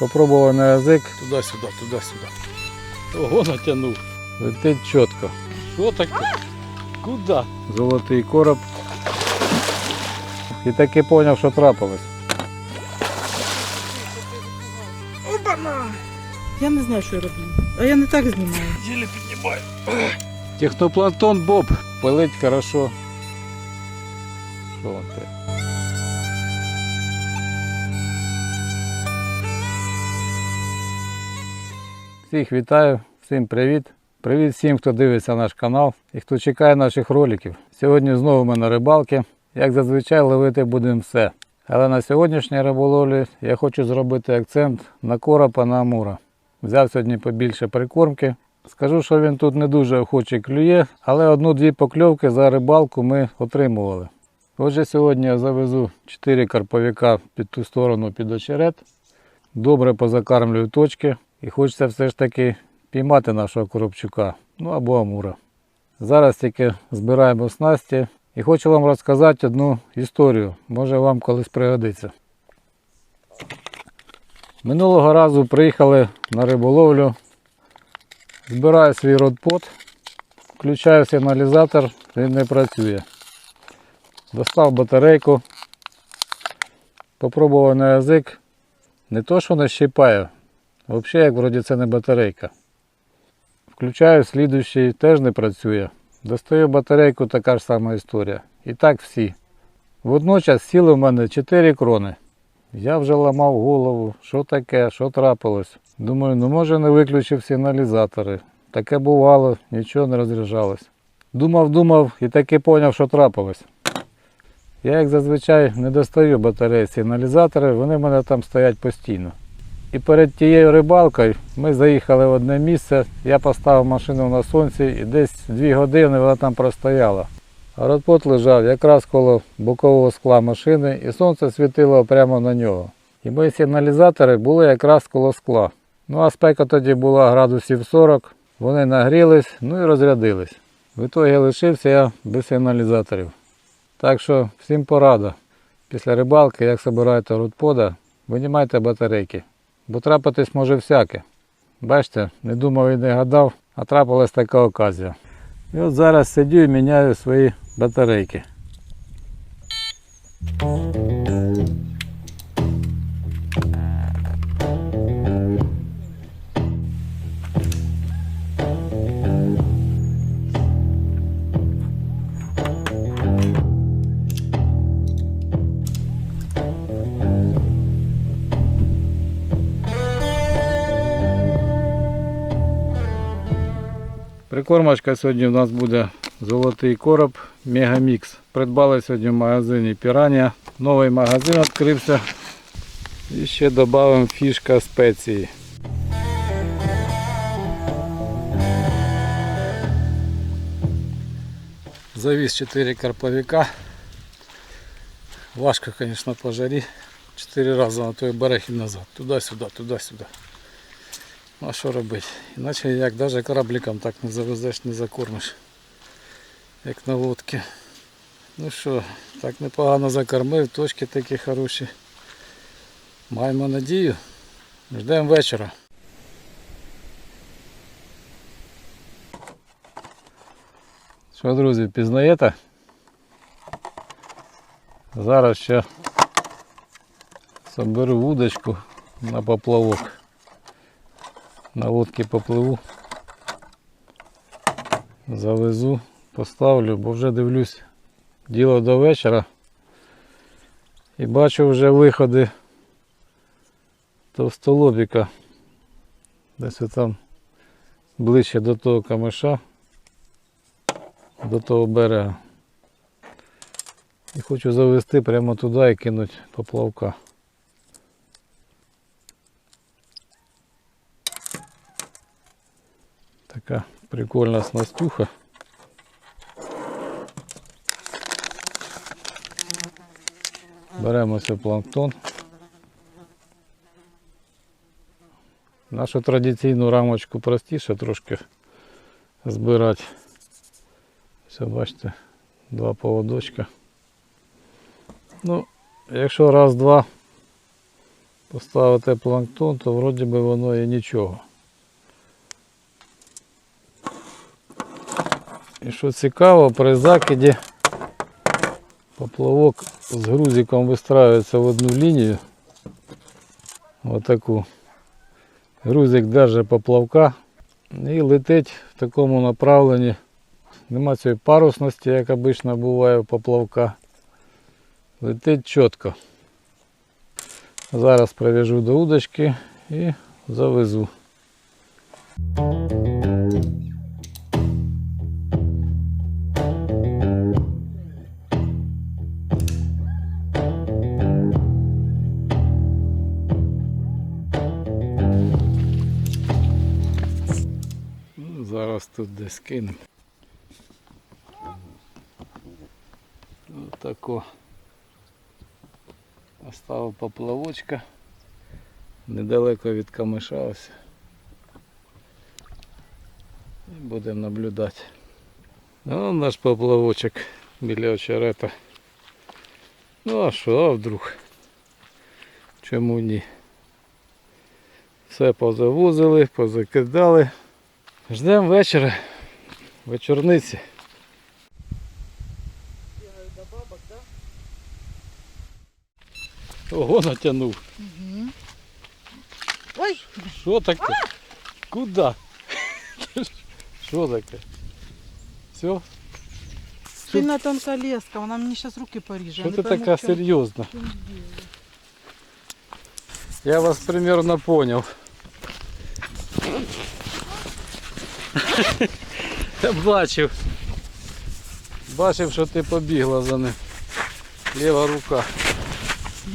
Попробував на язик, Туди-сюди, туди-сюди. Ого, натягнув. летить чітко. Що таке? Куди? Золотий короб. І таки зрозумів, що трапилось. Я не знаю, що я роблю. А я не так знімаю. Єлі піднімаю. Технопланктон Боб. Пилить хорошо. Що он? Всіх вітаю, всім привіт. Привіт всім, хто дивиться наш канал і хто чекає наших роликів. Сьогодні знову ми на рибалки. Як зазвичай ловити будемо все. Але на сьогоднішній риболовлі я хочу зробити акцент на коропа на амура. Взяв сьогодні побільше прикормки. Скажу, що він тут не дуже охоче клює, але одну-дві покльовки за рибалку ми отримували. Отже, сьогодні я завезу 4 карповика під ту сторону під очерет. Добре позакармлюю точки і хочеться все ж таки піймати нашого коробчука, ну або амура. Зараз тільки збираємо снасті і хочу вам розказати одну історію, може вам колись пригодиться. Минулого разу приїхали на риболовлю, збираю свій родпот, включаю сигналізатор, він не працює. Достав батарейку, попробував на язик. Не то, що не щипає, взагалі, як вроді це не батарейка. Включаю слідуючий, теж не працює. Достаю батарейку, така ж сама історія. І так всі. Водночас сіли в мене 4 крони. Я вже ламав голову, що таке, що трапилось. Думаю, ну може не виключив сигналізатори. Таке бувало, нічого не розряджалось. Думав, думав і таки поняв, що трапилось. Я, як зазвичай, не достаю батареї сигналізатори, вони в мене там стоять постійно. І перед тією рибалкою ми заїхали в одне місце, я поставив машину на сонці і десь дві години вона там простояла. А родпот лежав якраз коло бокового скла машини і сонце світило прямо на нього. І мої сигналізатори були якраз коло скла. Ну а спека тоді була градусів 40, вони нагрілись, ну і розрядились. В ітогі лишився я без сигналізаторів. Так що всім порада. Після рибалки, як збираєте родпода, винімайте батарейки. Бо трапитись може всяке. Бачите, не думав і не гадав, а трапилась така оказія. І от зараз сидю і міняю свої батарейки. Прикормочка сьогодні у нас буде золотий короб Мегамікс. Придбали сьогодні в магазині Піранія. Новий магазин відкрився. І ще додаємо фішка спеції. Завіз 4 карповика. Важко, звісно, по жарі. 4 рази на той берег і назад. Туди-сюди, туди-сюди. Ну, А що робити? Іначе як навіть корабликом так не завезеш, не закормиш. Як на лодці. Ну що, так непогано закормив, точки такі хороші. Маємо надію. Ждемо вечора. Що, друзі, пізнаєте? Зараз ще соберу вудочку на поплавок на лодці попливу, завезу, поставлю, бо вже дивлюсь діло до вечора і бачу вже виходи товстолобіка. Десь там ближче до того камиша, до того берега. І хочу завести прямо туди і кинути поплавка. Така прикольна снастюха. Беремо ось планктон. Нашу традиційну рамочку простіше трошки збирати. Все, бачите, два поводочка. Ну, якщо раз-два, поставити планктон, то вроді би воно і нічого. І що цікаво, при закиді поплавок з грузиком вистраюється в одну лінію. Отаку. Грузик держить поплавка і летить в такому направленні. Нема цієї парусності, як обично буває у поплавка. Летить чітко. Зараз прив'яжу до удочки і завезу. Тут десь кинемо. Отако. Оставив поплавочка. Недалеко від камиша ось. І будемо наблюдати. О, наш поплавочок біля очерета. Ну а що, а вдруг? Чому ні? Все позавозили, позакидали. Ждемо вечора. Вечорниці. Ого, натягнув. Ой, Що таке? Куда? Що таке? Все? сильно тонка леска, вона мені зараз руки поріже. Що Я не ти пойму, така в чому- серйозна? в чому діло. Я вас примерно понял. Я бачив. Бачив, що ти побігла за ним. Ліва рука.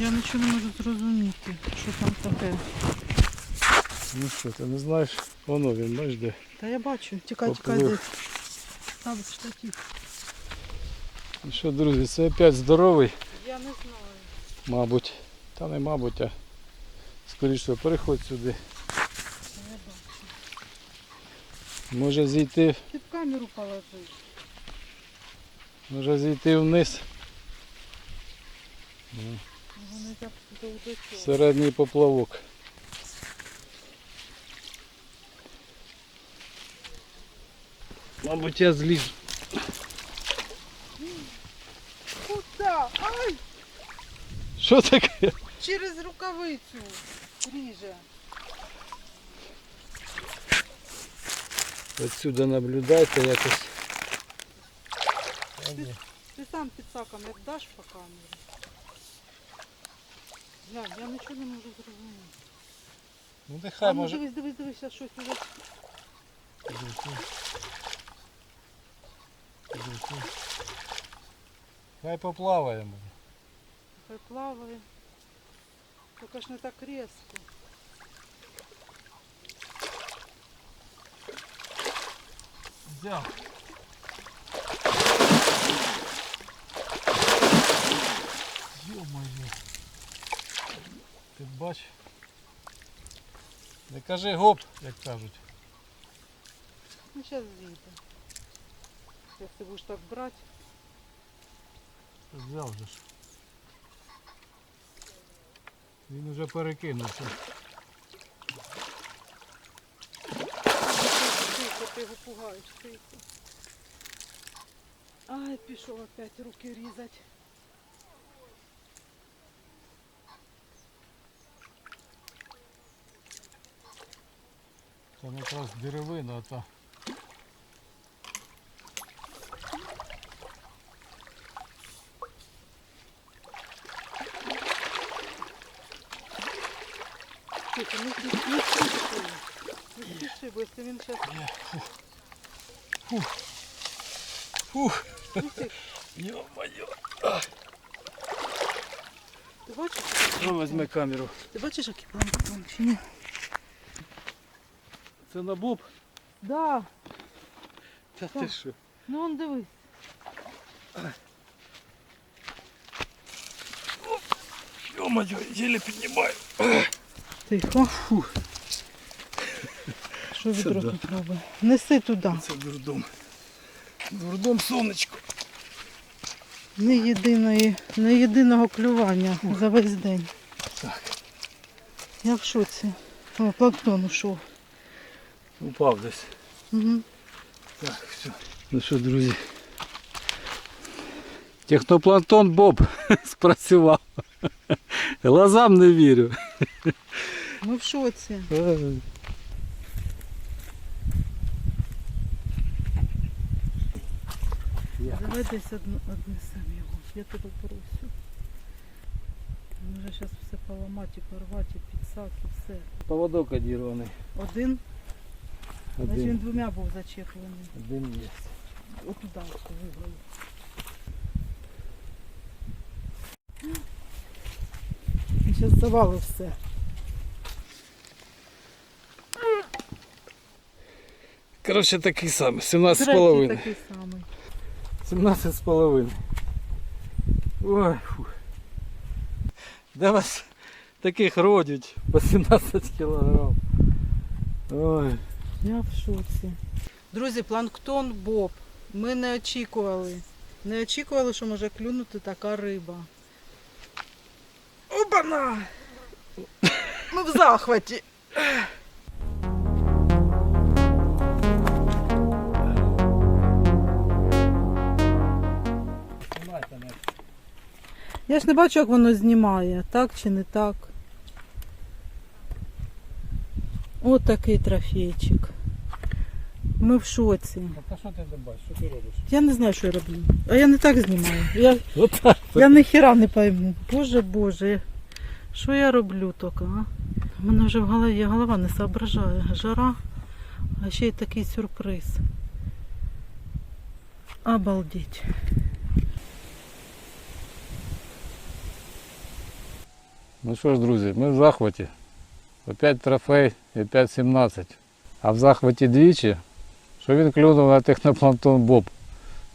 Я нічого не можу зрозуміти, що там таке. Ну що, ти не знаєш? Воно він, бачиш де. Та я бачу, тікай, тікай Поплив. десь. Там штатів. Ну що, друзі, це опять здоровий, Я не знаю. мабуть. Та не мабуть, а скоріше переходь сюди. Я бачу. Може зійти, Ти в камеру положи. може зійти вниз. Середній поплавок. Мабуть, я зліз. Куда? Ай! Що таке? Через рукавицю ріже. Отсюди наблюдайте якось. Ти сам під саком як даш по камері. Глянь, я нічого не можу зрозуміти. Ну А нехай ну може. дивись, дивись, дивись, я щось уже. Хай поплаваємо. Хай плаває. Тільки ж не так різко. Взяв. Йо-моє. Ти бач. Не кажи гоп, як кажуть. Ну зараз зійде. Як ти будеш так брати, Ти Взяв же ж. Він уже перекинувся. тихо, ти його пугаєш, тихо. Ай, пішов опять руки різати. Це якраз деревина та. Тихо, не спіши, не спіши. Не спіши, бо якщо він зараз... Фух. Тихо, Йо-моє. ти бачиш? Ну, візьми камеру. Ти бачиш, який планктон чи ні? Це на боб? Да, Та ти Так. що? ну он дивись. Йо-моє, єле піднімаю. Тихо. Що відро тут робить? Неси туди. Це дурдом. Дурдом сонечко. Не єдиної, не єдиного клювання за весь день. Так. Я в шоці. О, планктон ушов. Упав десь. Угу. Так, все. Ну що, друзі. Технопланктон Боб спрацював. Глазам не вірю. Ми в шоці. Давай десь одну, однесемо його. Я тебе прошу. Може зараз все поламати, порвати, і підсак, і все. Поводок одірваний. Один, значить він Один. двома був зачеплений. Один є. Отуда виграли. Зараз завалив все. Коротше, такий самий. 17 з Третій такий самий. 17 з половиною. Ой, фу. Де вас таких родять по 17 кілограм. Ой. Я в шоці. Друзі, планктон Боб. Ми не очікували. Не очікували, що може клюнути така риба. Опана! Ми в захваті. Я ж не бачу, як воно знімає, так чи не так. От такий трофейчик. Ми в шоці. А що ти бачиш? Що ти робиш? Я не знаю, що я роблю. А я не так знімаю. Я, я ні хіра не пойму. Боже, боже. Що я роблю тільки, а? У мене вже в голові голова не соображає. Жара, а ще й такий сюрприз. Обалдеть. Ну що ж, друзі, ми в захваті. Опять трофей і 5.17. А в захваті двічі, що він клюнув на технопланктон Боб.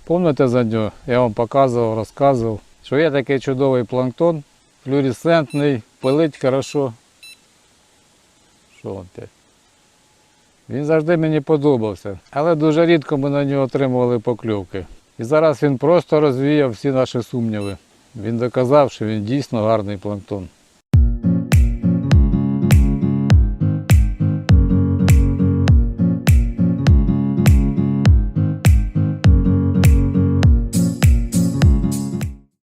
Пам'ятаєте за нього? Я вам показував, розказував, що є такий чудовий планктон, флюоресцентний, пилить хорошо. Що він опять? Він завжди мені подобався, але дуже рідко ми на нього отримували покльовки. І зараз він просто розвіяв всі наші сумніви. Він доказав, що він дійсно гарний планктон.